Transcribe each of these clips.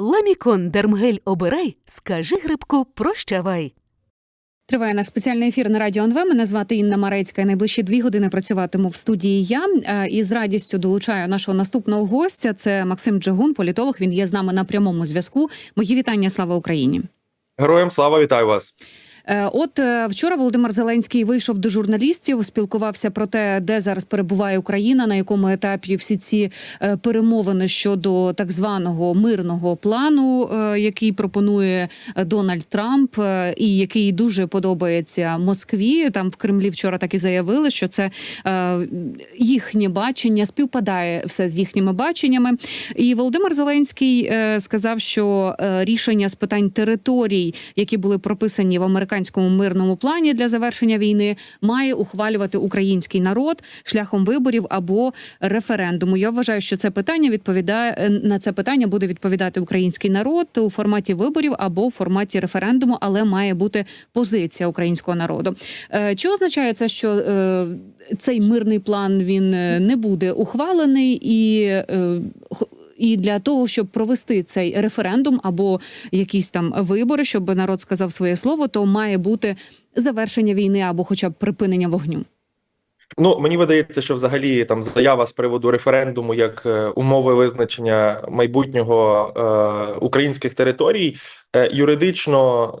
Ламікон Дермгель обирай, скажи грибку прощавай. Триває наш спеціальний ефір на радіо НВ. Мене звати Інна Марецька. І Найближчі дві години працюватиму в студії. Я Е, і з радістю долучаю нашого наступного гостя. Це Максим Джигун, політолог. Він є з нами на прямому зв'язку. Мої вітання. Слава Україні. Героям слава вітаю вас. Е, От е, вчора Володимир Зеленський вийшов до журналістів, спілкувався про те, де зараз перебуває Україна, на якому етапі всі ці е, перемовини щодо так званого мирного плану, який пропонує Дональд Трамп, і який дуже подобається Москві. Там в Кремлі вчора так і заявили, що це їхнє бачення співпадає все з їхніми баченнями. І Володимир Зеленський сказав, що рішення з питань територій, які були прописані в американському мирному плані для завершення війни, має ухвалювати український народ шляхом виборів або референдуму. Я вважаю, що це питання відповідає е, на це питання буде відповідати український народ у форматі виборів або у форматі референдуму, але має бути позиція українського народу. Е, Чи означає це, що е, цей мирний план він не буде ухвалений і і для того, щоб провести цей референдум або якісь там вибори, щоб народ сказав своє слово, то має бути завершення війни або, хоча б припинення вогню. Ну мені видається, що взагалі там заява з приводу референдуму як е, умови визначення майбутнього е, українських територій е, юридично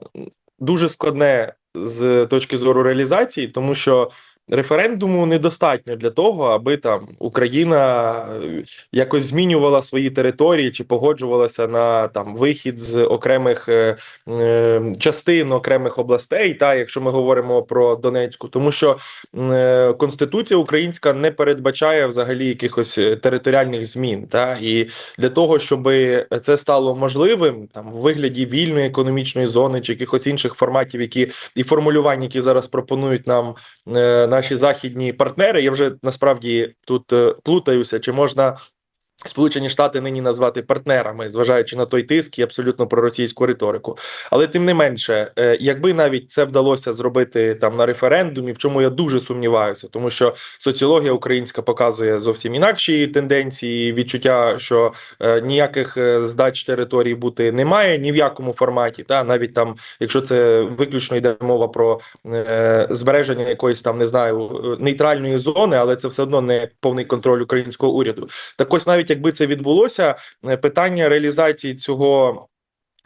дуже складне з точки зору реалізації, тому що. Референдуму недостатньо для того, аби там Україна е, якось змінювала свої території чи погоджувалася на там вихід з окремих е, е, частин окремих областей. Та якщо ми говоримо про Донецьку, тому що е, Конституція українська не передбачає взагалі якихось е, територіальних змін. Та і для того, щоб це стало можливим, там в вигляді вільної економічної зони чи якихось інших форматів, які і формулювань, які зараз пропонують нам е, наші західні партнери. Я вже насправді тут е, плутаюся, чи можна. Сполучені Штати нині назвати партнерами, зважаючи на той тиск і абсолютно проросійську риторику. Але тим не менше, е, якби навіть це вдалося зробити там на референдумі, в чому я дуже сумніваюся, тому що соціологія українська показує зовсім інакші тенденції, відчуття, що е, ніяких е, здач територій бути немає ні в якому форматі. Та навіть там, якщо це виключно йде мова про е, збереження якоїсь там не знаю нейтральної зони, але це все одно не повний контроль українського уряду. Так ось навіть якби це відбулося, е, питання реалізації цього.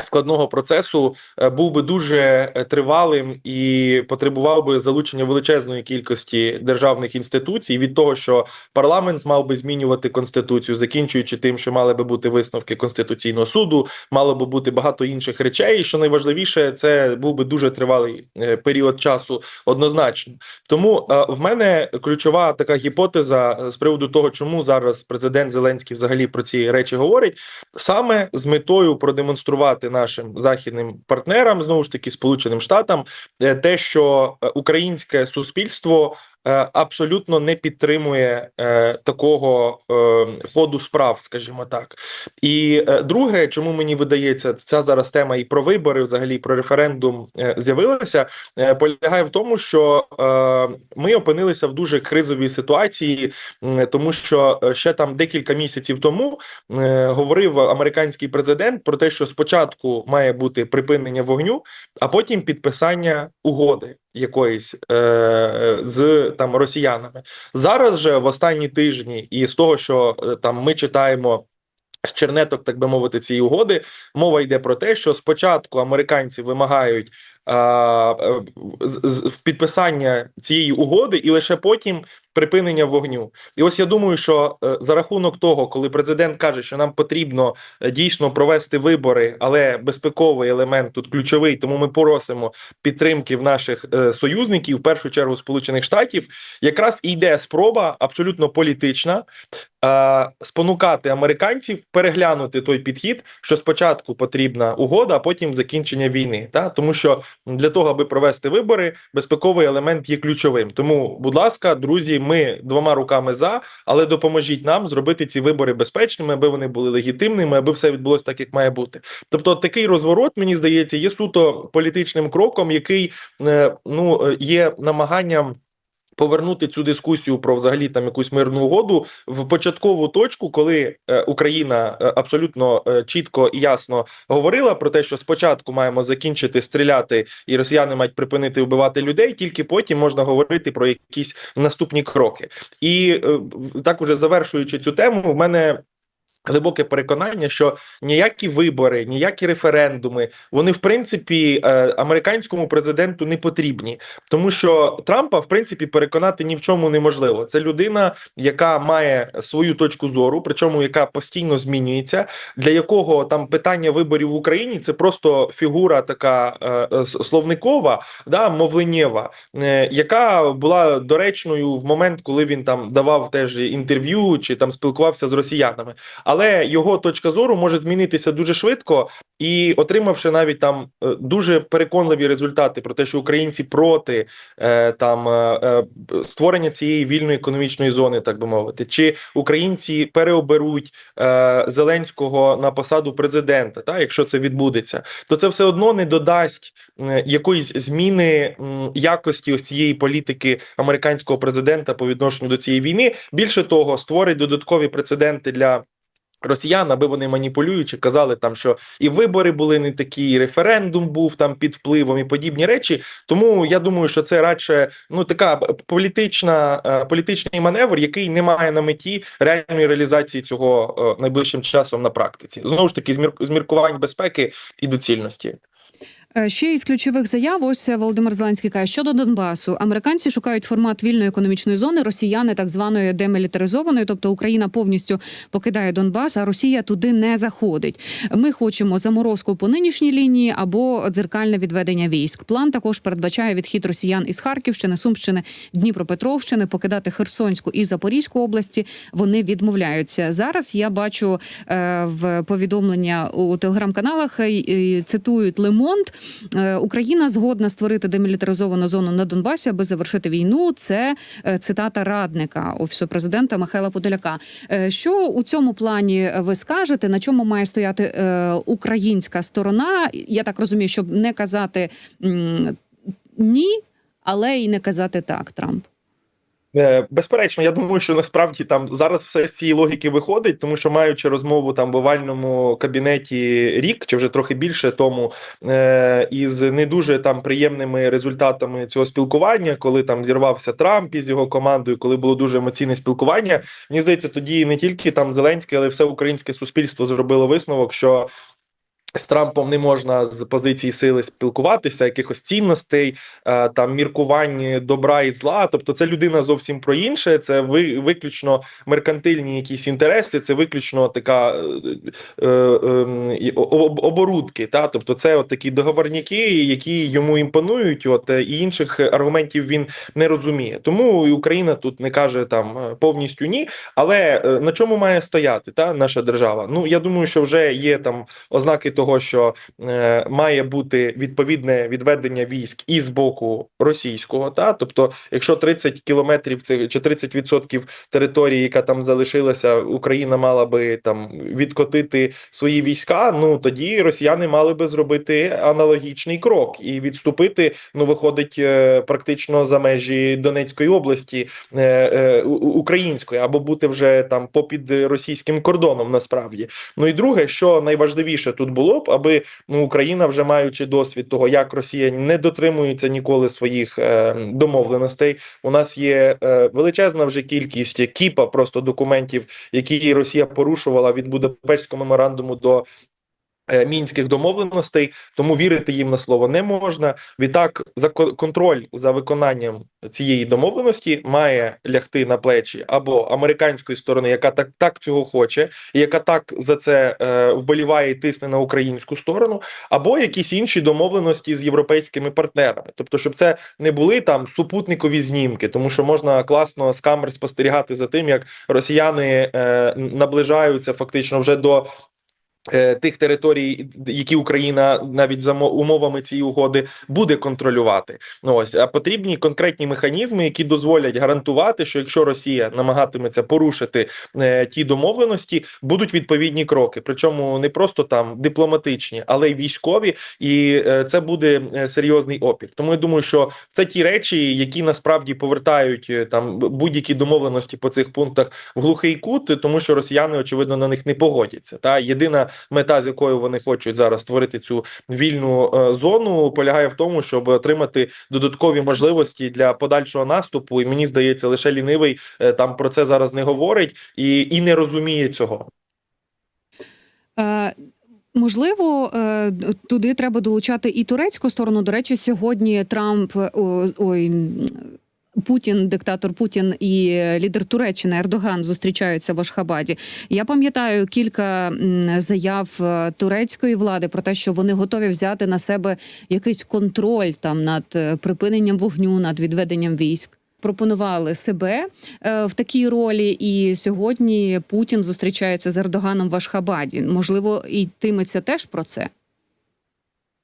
Складного процесу е, був би дуже е, тривалим і потребував би залучення величезної кількості державних інституцій від того, що парламент мав би змінювати конституцію, закінчуючи тим, що мали би бути висновки конституційного суду, мало би бути багато інших речей. І що найважливіше, це був би дуже тривалий е, період часу, однозначно. Тому в мене ключова така гіпотеза з приводу того, чому зараз президент Зеленський взагалі про ці речі говорить, саме з метою продемонструвати нашим західним партнерам, знову ж таки, Сполученим Штатам, е, те, що е, українське суспільство. Е, Абсолютно не підтримує е, такого е, ходу справ, скажімо так. І друге, чому мені видається, ця зараз тема і про вибори, взагалі про референдум з'явилася, полягає в тому, що ми опинилися в дуже кризовій ситуації, тому що ще там декілька місяців тому говорив американський президент про те, що спочатку має бути припинення вогню, а потім підписання угоди якоїсь з там росіянами. Зараз же в останні тижні, і з того, що е, там ми читаємо. З чернеток, так би мовити, цієї угоди мова йде про те, що спочатку американці вимагають а, е, підписання цієї угоди, і лише потім припинення вогню. І ось я думаю, що е, за рахунок того, коли президент каже, що нам потрібно е, дійсно провести вибори, але безпековий елемент тут ключовий, тому ми просимо підтримки в наших е, союзників, в першу чергу Сполучених Штатів, якраз і йде спроба абсолютно політична спонукати американців переглянути той підхід, що спочатку потрібна угода, а потім закінчення війни. Та тому що для того, аби провести вибори, безпековий елемент є ключовим. Тому, будь ласка, друзі, ми двома руками за, але допоможіть нам зробити ці вибори безпечними, аби вони були легітимними, аби все відбулося так, як має бути. Тобто, такий розворот, мені здається, є суто політичним кроком, який е, ну е, є намаганням. Повернути цю дискусію про взагалі там якусь мирну угоду в початкову точку, коли е, Україна е, абсолютно е, чітко і ясно говорила про те, що спочатку маємо закінчити стріляти, і росіяни мають припинити вбивати людей. Тільки потім можна говорити про якісь наступні кроки. І так уже завершуючи цю тему, в мене. Глибоке переконання, що ніякі вибори, ніякі референдуми, вони в принципі е, американському президенту не потрібні, тому що Трампа в принципі переконати ні в чому неможливо. Це людина, яка має свою точку зору, причому яка постійно змінюється, для якого там питання виборів в Україні це просто фігура така е, словникова, да, мовленєва, е, яка була доречною в момент, коли він там давав теж інтерв'ю чи там спілкувався з росіянами. Але його точка зору може змінитися дуже швидко, і отримавши навіть там е, дуже переконливі результати про те, що українці проти е, там е, створення цієї вільної економічної зони, так би мовити, чи українці переоберуть Зеленського на посаду президента, та якщо це відбудеться, то це все одно не додасть якоїсь зміни якості ось цієї політики американського президента по відношенню до цієї війни. Більше того, створить додаткові прецеденти для. Росіян, аби вони маніпулюючи, казали там, що і вибори були не такі, і референдум був там під впливом, і подібні речі. Тому я думаю, що це радше ну така політична е, політичний маневр, який не має на меті реальної реалізації цього е, найближчим часом на практиці. Знову ж таки, з мір- з міркувань безпеки і доцільності. Е, Ще із ключових заяв. Ось Володимир Зеленський каже, щодо Донбасу, американці шукають формат вільної економічної зони, росіяни так званої демілітаризованої, тобто Україна повністю покидає Донбас, а Росія туди не заходить. Ми хочемо заморозку по нинішній лінії або дзеркальне відведення військ. План також передбачає відхід росіян із Харківщини, Сумщини, Дніпропетровщини, покидати Херсонську і Запорізьку області. Вони відмовляються. Зараз я бачу е, в повідомлення у телеграм-каналах е, е, цитують Лемонт. Е, Україна згодна створити демілітаризовану зону на Донбасі, аби завершити війну. Це е, цитата радника офісу президента Михайла Подоляка. Е, Що у цьому плані ви скажете? На чому має стояти українська сторона? Я так розумію, щоб не казати ні, але й не казати так, Трамп. Е, Безперечно, я думаю, що насправді там зараз все з цієї логіки виходить, тому що маючи розмову там в овальному кабінеті рік чи вже трохи більше тому, е, із не дуже там приємними результатами цього спілкування, коли там зірвався Трамп із його командою, коли було дуже емоційне спілкування. Мені здається, тоді не тільки там Зеленський, але й все українське суспільство зробило висновок, що. З Трампом не можна з позиції сили спілкуватися, якихось цінностей, е, там міркувань добра і зла. Тобто, це людина зовсім про інше. Це ви виключно меркантильні якісь інтереси, це виключно така е, е, е, об- оборудки. Та тобто, це от такі договорняки, які йому імпонують. От е, і інших аргументів він не розуміє. Тому і Україна тут не каже там е, повністю ні. Але на чому має стояти та наша держава? Ну я думаю, що вже є там ознаки того, що е, має бути відповідне відведення військ і з боку російського. Та тобто, якщо 30 кілометрів це чи 30% території, яка там залишилася, Україна мала би там відкотити свої війська. Ну тоді росіяни мали би зробити аналогічний крок і відступити. Ну виходить е, практично за межі Донецької області е, е, української, або бути вже там попід російським кордоном. Насправді, ну і друге, що найважливіше тут було б, аби ну Україна, вже маючи досвід того, як Росія не дотримується ніколи своїх е, домовленостей. У нас є е, величезна вже кількість кіпа просто документів, які Росія порушувала від Будапештського меморандуму до. Е, Мінських домовленостей, тому вірити їм на слово не можна. Відтак, за контроль за виконанням цієї домовленості має лягти на плечі або американської сторони, яка так так цього хоче, і яка так за це е, вболіває і тисне на українську сторону, або якісь інші домовленості з європейськими партнерами. Тобто, щоб це не були там супутникові знімки, тому що можна класно з камер спостерігати за тим, як росіяни е, наближаються фактично вже до Тих територій, які Україна навіть за умовами цієї угоди буде контролювати, ну ось а потрібні конкретні механізми, які дозволять гарантувати, що якщо Росія намагатиметься порушити е, ті домовленості, будуть відповідні кроки. Причому не просто там дипломатичні, але й військові, і е, це буде е, серйозний опір. Тому я думаю, що це ті речі, які насправді повертають е, там будь-які домовленості по цих пунктах в глухий кут, тому що росіяни очевидно на них не погодяться. Та єдина мета, з якою вони хочуть зараз створити цю вільну е, зону, полягає в тому, щоб отримати додаткові можливості для подальшого наступу. І мені здається, лише лінивий е, там про це зараз не говорить і, і не розуміє цього. Е, Можливо, туди треба долучати і турецьку сторону. До речі, сьогодні Трамп ой. Путін, диктатор Путін і лідер Туреччини Ердоган зустрічаються в Ашхабаді. Я пам'ятаю кілька заяв е, турецької влади про те, що вони готові взяти на себе якийсь контроль там над е, припиненням вогню, над відведенням військ. Пропонували себе е, в такій ролі, і сьогодні Путін зустрічається з Ердоганом в Ашхабаді. Можливо, йтиметься теж про це.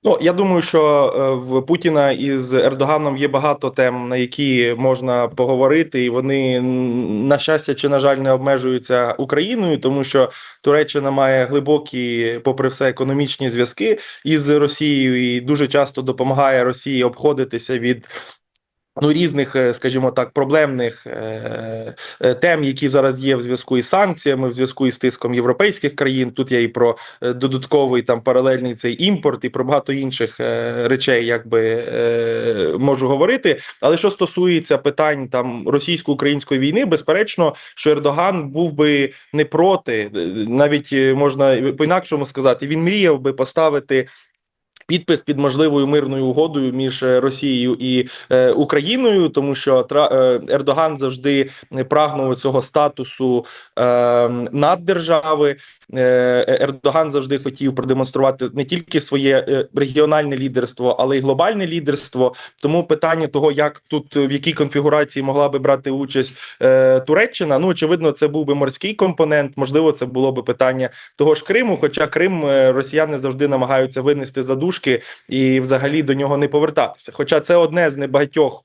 Ну я думаю, що е, в Путіна із Ердоганом є багато тем, на які можна поговорити, і вони на щастя чи на жаль не обмежуються Україною, тому що Туреччина має глибокі, попри все, економічні зв'язки із Росією, і дуже часто допомагає Росії обходитися від. Ну, різних, е, скажімо так, проблемних е, е, тем, які зараз є в зв'язку із санкціями, в зв'язку із тиском європейських країн. Тут є і про додатковий там паралельний цей імпорт, і про багато інших речей, якби можу говорити. Але що стосується питань там російсько-української війни, безперечно, що Ердоган був би не проти, навіть можна по інакшому сказати, він мріяв би поставити. Підпис під можливою мирною угодою між е, Росією і е, Україною, тому що е, Ердоган завжди прагнув цього статусу е, наддержави. Е, Ердоган завжди хотів продемонструвати не тільки своє е, регіональне лідерство, але й глобальне лідерство. Тому питання того, як тут в якій конфігурації могла би брати участь е, Туреччина, ну очевидно, це був би морський компонент. Можливо, це було би питання того ж Криму. Хоча Крим е, Росіяни завжди намагаються винести за дужки і взагалі до нього не повертатися. Хоча це одне з небагатьох.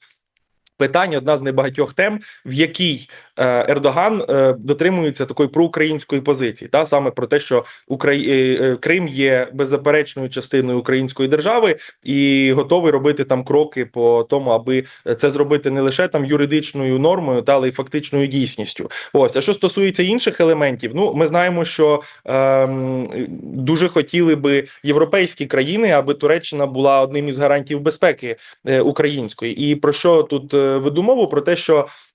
Питань одна з небагатьох тем, в якій Ердоган е, дотримується такої проукраїнської позиції, та саме про те, що Украї... е, е, Крим є беззаперечною частиною української держави і готовий робити там кроки по тому, аби це зробити не лише там юридичною нормою, та але й фактичною дійсністю. Ось а що стосується інших елементів, ну ми знаємо, що ем, дуже хотіли би європейські країни, аби Туреччина була одним із гарантів безпеки е, української. І про що тут е, веду мову? Про те, що Е,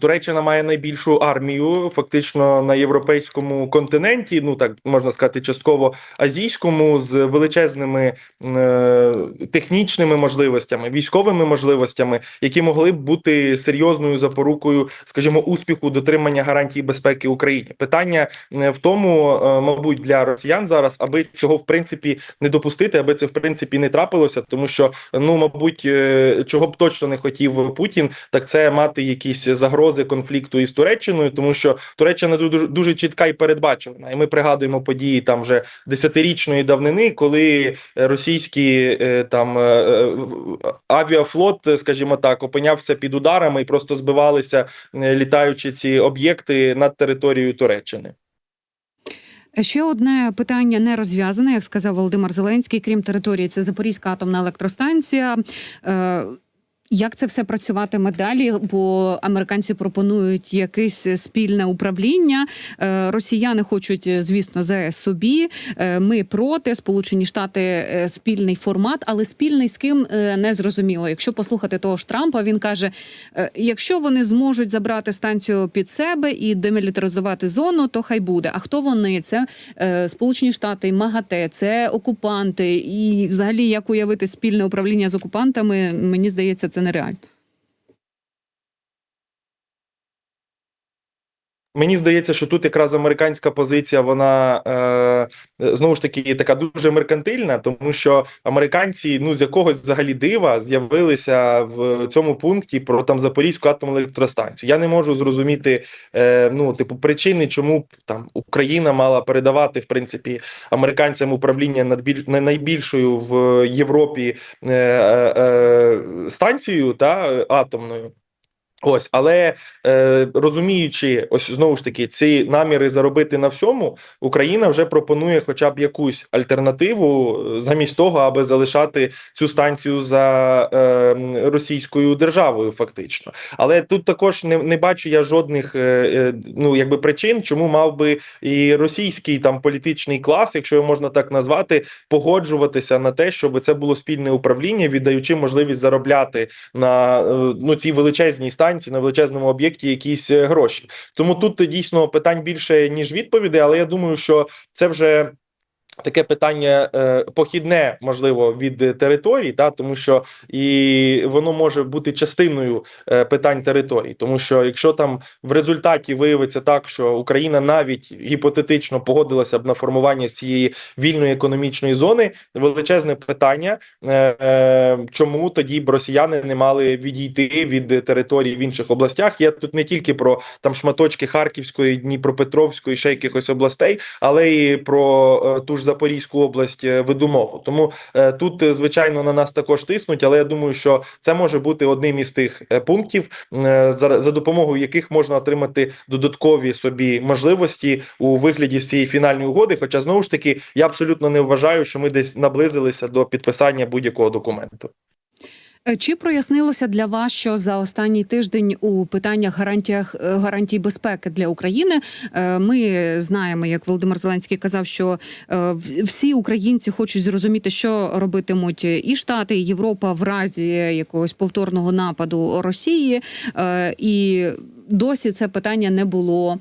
Туреччина має найбільшу армію фактично на європейському континенті. Ну так можна сказати, частково азійському, з величезними е, технічними можливостями, військовими можливостями, які могли б бути серйозною запорукою, скажімо, успіху дотримання гарантій безпеки Україні. Питання е, в тому, е, мабуть, для росіян зараз, аби цього в принципі не допустити, аби це в принципі не трапилося, тому що ну, мабуть, е, чого б точно не хотів Путін, так це мати якісь загрози конфлікту із Туреччиною, тому що Туреччина дуже дуже чітка і передбачувана. І ми пригадуємо події там вже десятирічної давнини, коли російський е, там е, е, авіафлот, скажімо так, опинявся під ударами і просто збивалися літаючі ці об'єкти над територією Туреччини. Ще одне питання не розв'язане, як сказав Володимир Зеленський, крім території, це Запорізька атомна електростанція. Е, Як це все працюватиме далі? Бо американці пропонують якесь спільне управління. Е, Росіяни хочуть, звісно, ЗС собі. Е, Ми проти Сполучені Штати е, спільний формат, але спільний з ким е, не зрозуміло. Якщо послухати того ж Трампа, він каже: е, якщо вони зможуть забрати станцію під себе і демілітаризувати зону, то хай буде. А хто вони? Це е, Сполучені Штати, МАГАТЕ, це окупанти. І взагалі як уявити спільне управління з окупантами, мені здається, це нереально. Мені здається, що тут якраз американська позиція, вона е, знову ж таки така дуже меркантильна, тому що американці ну з якогось взагалі дива з'явилися в цьому пункті про там Запорізьку атомну електростанцію. Я не можу зрозуміти е, ну, типу, причини, чому там Україна мала передавати в принципі американцям управління над біль... найбільшою в Європі е, е, е, станцією та атомною. Ось, але е, розуміючи, ось знову ж таки, ці наміри заробити на всьому, Україна вже пропонує хоча б якусь альтернативу е, замість того, аби залишати цю станцію за е, російською державою, фактично. Але тут також не, не бачу я жодних е, е, ну якби причин, чому мав би і російський там політичний клас, якщо його можна так назвати, погоджуватися на те, щоб це було спільне управління, віддаючи можливість заробляти на е, ну цій величезній станції, на величезному об'єкті якісь е, гроші. Тому тут е, дійсно питань більше ніж відповідей, але я думаю, що це вже. Таке питання е, похідне, можливо, від територій, та тому що і воно може бути частиною е, питань територій, тому що якщо там в результаті виявиться так, що Україна навіть гіпотетично погодилася б на формування цієї вільної економічної зони, величезне питання, е, чому тоді б росіяни не мали відійти від територій в інших областях. Я тут не тільки про там шматочки Харківської, Дніпропетровської, ще якихось областей, але і про ту ж Запорізьку область е, веду. Тому е, тут, е, звичайно, на нас також тиснуть, але я думаю, що це може бути одним із тих пунктів, за допомогою яких можна отримати додаткові собі можливості у вигляді всієї фінальної угоди. Хоча знову ж таки я абсолютно не вважаю, що ми десь наблизилися до підписання будь-якого документу. Е, Чи прояснилося для вас, що за останній тиждень у питаннях гарантіях е, гарантій безпеки для України е, ми знаємо, як Володимир Зеленський казав, що всі українці хочуть зрозуміти, що робитимуть і Штати, і Європа в разі якогось повторного нападу Росії, і досі це питання не було.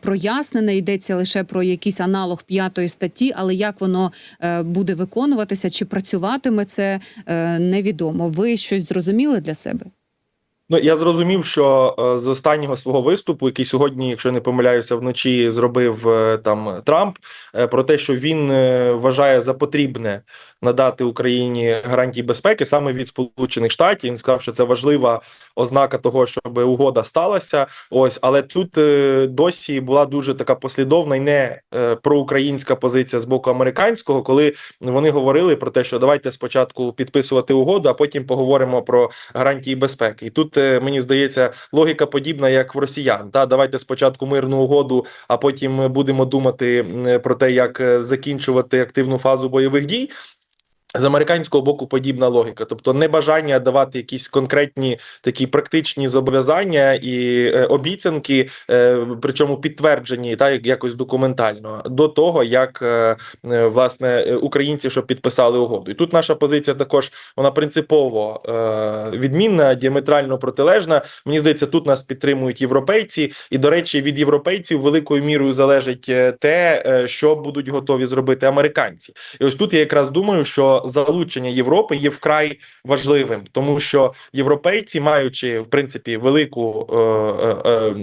Прояснене йдеться лише про якийсь аналог п'ятої статті, але як воно е, буде виконуватися чи працюватиме це е, невідомо. Ви щось зрозуміли для себе? Ну я зрозумів, що е, з останнього свого виступу, який сьогодні, якщо не помиляюся, вночі зробив е, там Трамп, е, про те, що він вважає за потрібне надати Україні гарантії безпеки саме від Сполучених Штатів. Він сказав, що це важлива ознака того, щоб угода сталася. Ось, але тут досі була дуже така послідовна і не проукраїнська позиція з боку американського, коли вони говорили про те, що давайте спочатку підписувати угоду, а потім поговоримо про гарантії безпеки. І тут мені здається логіка подібна, як в росіян. Та давайте спочатку мирну угоду, а потім будемо думати про те, як е, закінчувати активну фазу бойових дій. З американського боку подібна логіка, тобто небажання давати якісь конкретні такі практичні зобов'язання і е, обіцянки, е, причому підтверджені та якось документально до того, як е, власне українці, що підписали угоду, і тут наша позиція також вона принципово відмінна, діаметрально протилежна. Мені здається, тут нас підтримують європейці, і до речі, від європейців великою мірою залежить те, що будуть готові зробити американці. І ось тут я якраз думаю, що залучення Європи є вкрай важливим, тому що європейці, маючи в принципі велику е, е, е,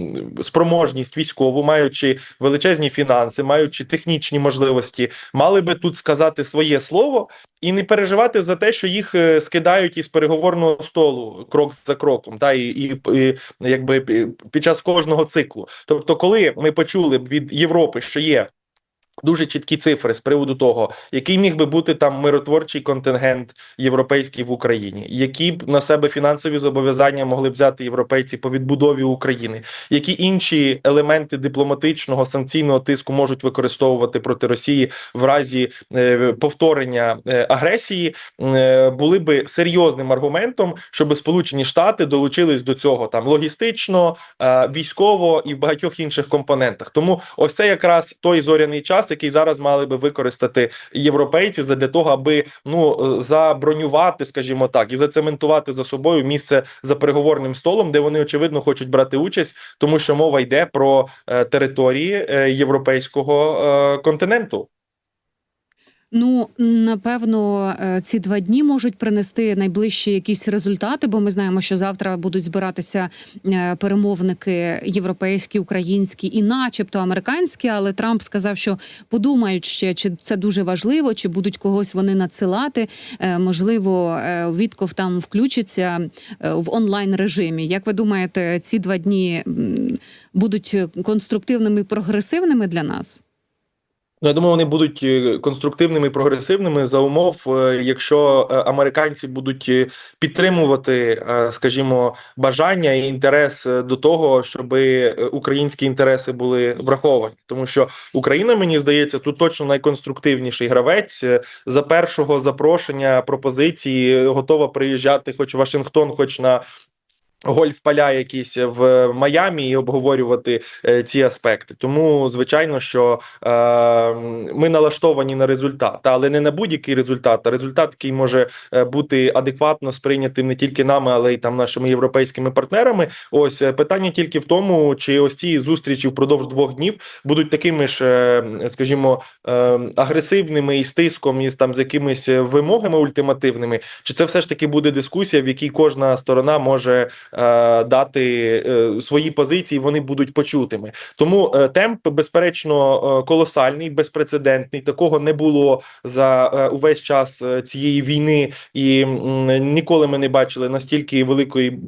спроможність військову, маючи величезні фінанси, маючи технічні можливості, мали би тут сказати своє слово і не переживати за те, що їх е, скидають із переговорного столу крок за кроком, та і, і, і якби під час кожного циклу. Тобто, коли ми почули б від Європи, що є дуже чіткі цифри з приводу того, який міг би бути там миротворчий контингент європейський в Україні, які б на себе фінансові зобов'язання могли б взяти європейці по відбудові України, які інші елементи дипломатичного санкційного тиску можуть використовувати проти Росії в разі е, повторення е, агресії, е, були би серйозним аргументом, щоб Сполучені Штати долучились до цього там логістично, військово і в багатьох інших компонентах. Тому ось це якраз той зоряний час, який зараз мали би використати європейці для того, аби ну е, забронювати, скажімо так, і зацементувати за собою місце за переговорним столом, де вони очевидно хочуть брати участь, тому що мова йде про е, території е, європейського континенту. Ну напевно, е, ці два дні можуть принести найближчі якісь результати, бо ми знаємо, що завтра будуть збиратися е, перемовники європейські, українські і, начебто, американські. Але Трамп сказав, що подумають ще, чи це дуже важливо, чи будуть когось вони надсилати. Е, Можливо, Вітков там включиться в онлайн режимі. Як ви думаєте, ці два дні будуть конструктивними і прогресивними для нас? Ну, я думаю, вони будуть е, конструктивними і прогресивними за умов, е, якщо е, американці будуть підтримувати, скажімо, бажання і інтерес до того, щоб українські інтереси були враховані, тому що Україна, мені здається, тут точно найконструктивніший гравець. За першого запрошення пропозиції готова приїжджати, хоч Вашингтон, хоч на. Гольф-поля якісь в Майамі і обговорювати е, ці аспекти. Тому, звичайно, що е, ми налаштовані на результат, але не на будь-який результат, а результат, який може е, бути адекватно сприйнятим не тільки нами, але й там нашими європейськими партнерами. Ось е, питання тільки в тому, чи ось ці зустрічі впродовж двох днів будуть такими ж, е, скажімо, е, агресивними і з тиском, і там з якимись вимогами ультимативними, чи це все ж таки буде дискусія, в якій кожна сторона може дати е, свої позиції, вони будуть почутими. Тому е, темп, безперечно, е, колосальний, безпрецедентний. Такого не було за е, увесь час е, цієї війни, і ніколи ми не бачили настільки великої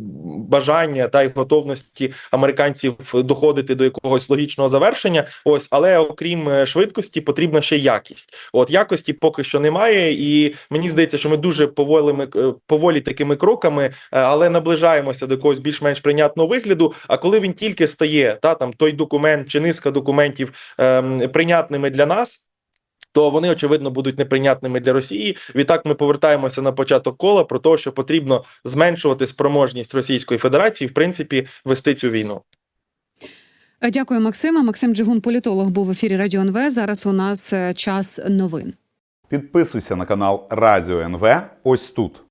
бажання та й готовності американців доходити до якогось логічного завершення. Ось, але окрім е, швидкості, потрібна ще якість. От якості поки що немає, і мені здається, що ми дуже поволі, поволі такими кроками, е, але наближаємося до якогось більш-менш прийнятного вигляду. А коли він тільки стає, та там той документ чи низка документів ем, прийнятними для нас. То вони очевидно будуть неприйнятними для Росії. Відтак ми повертаємося на початок кола про те, що потрібно зменшувати спроможність Російської Федерації, в принципі, вести цю війну. Е, Дякую, Максима. Максим Джигун, політолог, був в ефірі Радіо НВ. Зараз у нас е, час новин. Підписуйся на канал Радіо НВ ось тут.